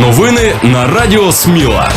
Новини на Радіо Сміла.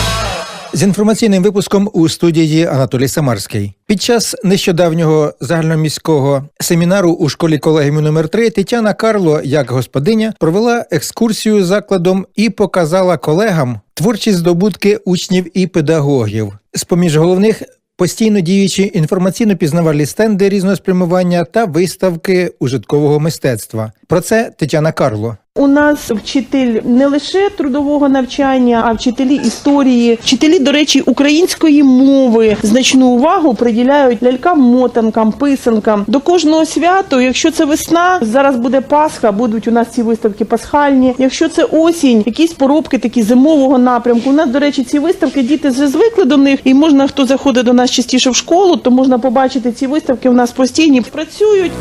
З інформаційним випуском у студії Анатолій Самарський. Під час нещодавнього загальноміського семінару у школі колегіуму номер 3 Тетяна Карло, як господиня, провела екскурсію закладом і показала колегам творчі здобутки учнів і педагогів. З поміж головних постійно діючі інформаційно-пізнавальні стенди різного спрямування та виставки ужиткового мистецтва. Про це Тетяна Карло. У нас вчитель не лише трудового навчання, а вчителі історії, вчителі, до речі, української мови значну увагу приділяють лялькам, мотанкам, писанкам. До кожного святу, якщо це весна, зараз буде Пасха, будуть у нас ці виставки пасхальні. Якщо це осінь, якісь поробки такі зимового напрямку. У нас, до речі, ці виставки діти вже звикли до них, і можна, хто заходить до нас частіше в школу, то можна побачити ці виставки. У нас постійні працюють.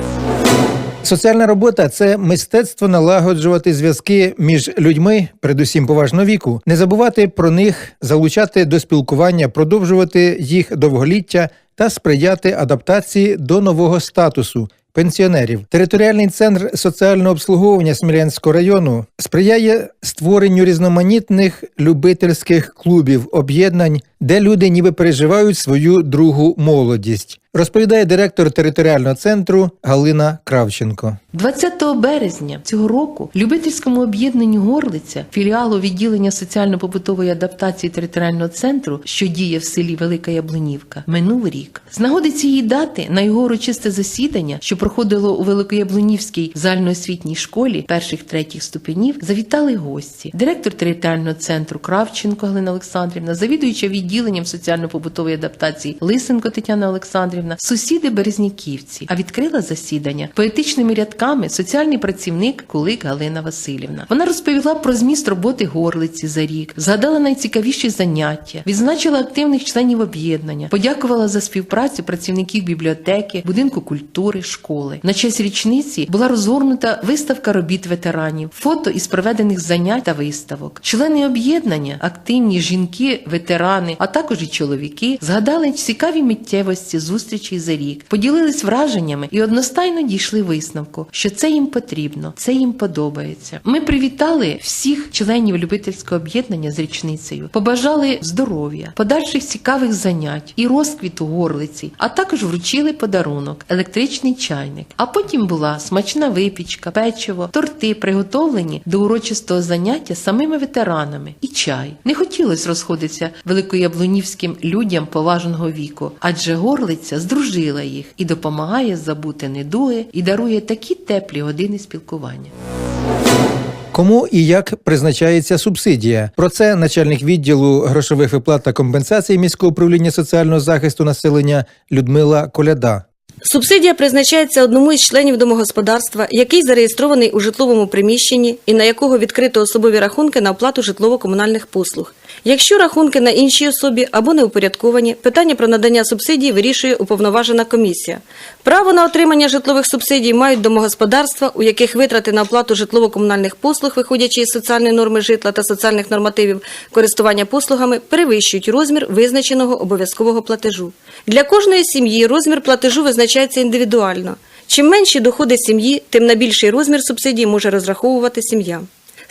Соціальна робота це мистецтво налагоджувати зв'язки між людьми, передусім поважного віку, не забувати про них, залучати до спілкування, продовжувати їх довголіття та сприяти адаптації до нового статусу. Пенсіонерів територіальний центр соціального обслуговування Смілянського району сприяє створенню різноманітних любительських клубів, об'єднань, де люди ніби переживають свою другу молодість, розповідає директор територіального центру Галина Кравченко. 20 березня цього року любительському об'єднанню Горлиця, філіалу відділення соціально-побутової адаптації територіального центру, що діє в селі Велика Яблунівка, минув рік. З нагоди цієї дати на його урочисте засідання, що проходило у Великояблунівській загальноосвітній школі перших третіх ступенів, завітали гості. Директор територіального центру Кравченко Галина Олександрівна, завідуюча відділенням соціально-побутової адаптації Лисенко Тетяна Олександрівна, сусіди Березняківці. А відкрила засідання поетичними рядками соціальний працівник Кулик Галина Васильівна. Вона розповіла про зміст роботи горлиці за рік, згадала найцікавіші заняття, відзначила активних членів об'єднання, подякувала за співпрацю працівників бібліотеки, будинку культури, школи. На честь річниці була розгорнута виставка робіт ветеранів, фото із проведених занять та виставок. Члени об'єднання, активні жінки, ветерани, а також і чоловіки, згадали цікаві миттєвості зустрічей за рік, поділились враженнями і одностайно дійшли висновку, що це їм потрібно, це їм подобається. Ми привітали всіх членів любительського об'єднання з річницею, побажали здоров'я, подальших цікавих занять і розквіту горлиці, а також вручили подарунок електричний чайник. А потім була смачна випічка, печиво, торти, приготовлені до урочистого заняття самими ветеранами і чай. Не хотілося розходитися великояблунівським людям поважного віку, адже горлиця здружила їх і допомагає забути недуги і дарує такі теплі години спілкування. Кому і як призначається субсидія? Про це начальник відділу грошових виплат та компенсацій міського управління соціального захисту населення Людмила Коляда. Субсидія призначається одному із членів домогосподарства, який зареєстрований у житловому приміщенні і на якого відкрито особові рахунки на оплату житлово-комунальних послуг. Якщо рахунки на іншій особі або не упорядковані, питання про надання субсидій вирішує уповноважена комісія. Право на отримання житлових субсидій мають домогосподарства, у яких витрати на оплату житлово-комунальних послуг, виходячи із соціальної норми житла та соціальних нормативів користування послугами, перевищують розмір визначеного обов'язкового платежу. Для кожної сім'ї розмір платежу визначається індивідуально. Чим менші доходи сім'ї, тим на більший розмір субсидії може розраховувати сім'я.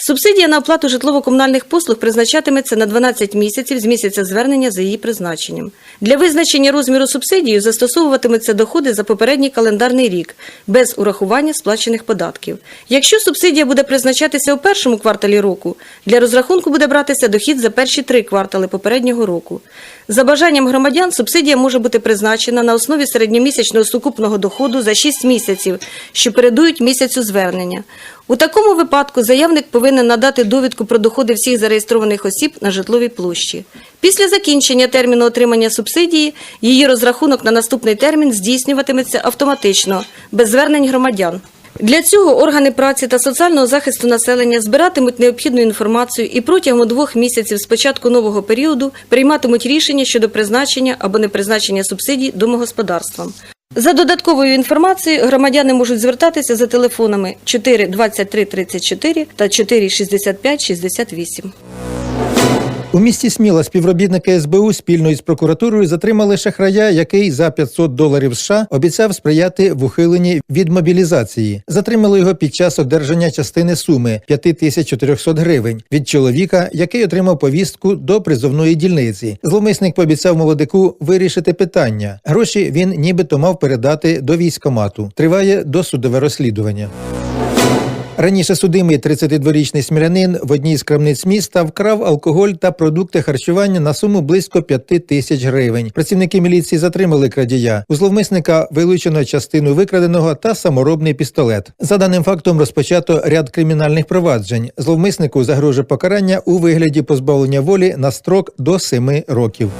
Субсидія на оплату житлово-комунальних послуг призначатиметься на 12 місяців з місяця звернення за її призначенням. Для визначення розміру субсидії застосовуватимуться доходи за попередній календарний рік без урахування сплачених податків. Якщо субсидія буде призначатися у першому кварталі року, для розрахунку буде братися дохід за перші три квартали попереднього року. За бажанням громадян субсидія може бути призначена на основі середньомісячного сукупного доходу за 6 місяців, що передують місяцю звернення. У такому випадку заявник повинен надати довідку про доходи всіх зареєстрованих осіб на житловій площі. Після закінчення терміну отримання субсидії її розрахунок на наступний термін здійснюватиметься автоматично, без звернень громадян. Для цього органи праці та соціального захисту населення збиратимуть необхідну інформацію і протягом двох місяців з початку нового періоду прийматимуть рішення щодо призначення або непризначення субсидій домогосподарствам. За додатковою інформацією громадяни можуть звертатися за телефонами 4 23 34 та 4 65 68. У місті Сміла співробітники СБУ спільно із прокуратурою затримали шахрая, який за 500 доларів США обіцяв сприяти в ухиленні від мобілізації. Затримали його під час одержання частини суми 5400 гривень від чоловіка, який отримав повістку до призовної дільниці. Зловмисник пообіцяв молодику вирішити питання. Гроші він нібито мав передати до військомату. Триває досудове розслідування. Раніше судимий 32-річний смілянин в одній з крамниць міста вкрав алкоголь та продукти харчування на суму близько 5 тисяч гривень. Працівники міліції затримали крадія. У зловмисника вилучено частину викраденого та саморобний пістолет. За даним фактом розпочато ряд кримінальних проваджень. Зловмиснику загрожує покарання у вигляді позбавлення волі на строк до 7 років.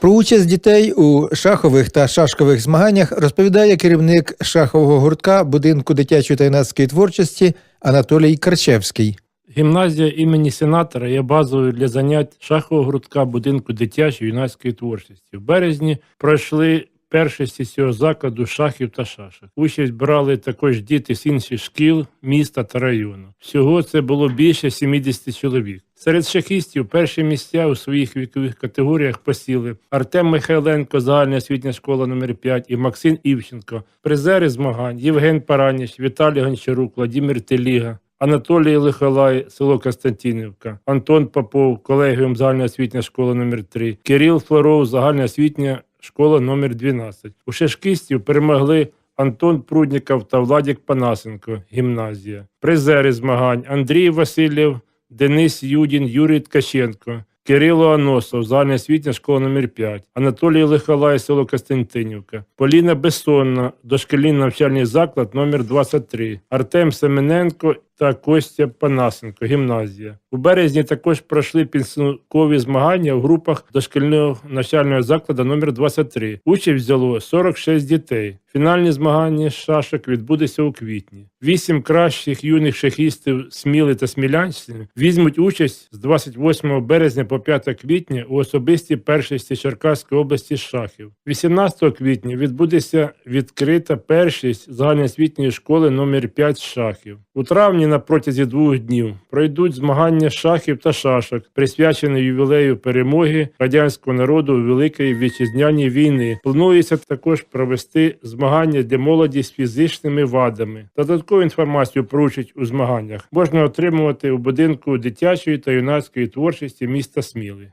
Про участь дітей у шахових та шашкових змаганнях розповідає керівник шахового гуртка будинку дитячої та юнацької творчості Анатолій Карчевський. Гімназія імені сенатора є базовою для занять шахового гуртка будинку дитячої юнацької творчості. В березні пройшли першості цього закладу шахів та шашок. Участь брали також діти з інших шкіл, міста та району. Всього це було більше 70 чоловік. Серед шахістів перші місця у своїх вікових категоріях посіли Артем Михайленко, загальна освітня школа номер 5 і Максим Івченко, призери змагань Євген Параніч, Віталій Гончарук, Владимир Теліга. Анатолій Лихолай, село Константинівка, Антон Попов, колегіум загальноосвітня школа номер 3 Кирил Флоров, загальноосвітня школа номер 12 У шашкістів перемогли Антон Прудніков та Владік Панасенко, гімназія. Призери змагань Андрій Васильєв, Денис Юдін, Юрій Ткаченко, Кирило Аносов, загальноосвітня школа номер 5 Анатолій Лихолай, село Костянтинівка, Поліна Бессонна, дошкільний навчальний заклад номер 23 Артем Семененко та Костя Панасенко, гімназія. У березні також пройшли підсумкові змагання в групах дошкільного навчального закладу номер 23 Участь взяло 46 дітей. Фінальні змагання шашок відбудеться у квітні. Вісім кращих юних шахістів Сміли та Смілянщини візьмуть участь з 28 березня по 5 квітня у особистій першості Черкаської області шахів. 18 квітня відбудеться відкрита першість загальноосвітньої школи номер 5 шахів. У травні на протязі двох днів пройдуть змагання шахів та шашок, присвячені ювілею перемоги радянського народу у Великій вітчизняній війни. Планується також провести змагання для молоді з фізичними вадами. Додаткову інформацію про участь у змаганнях можна отримувати у будинку дитячої та юнацької творчості міста Сміли.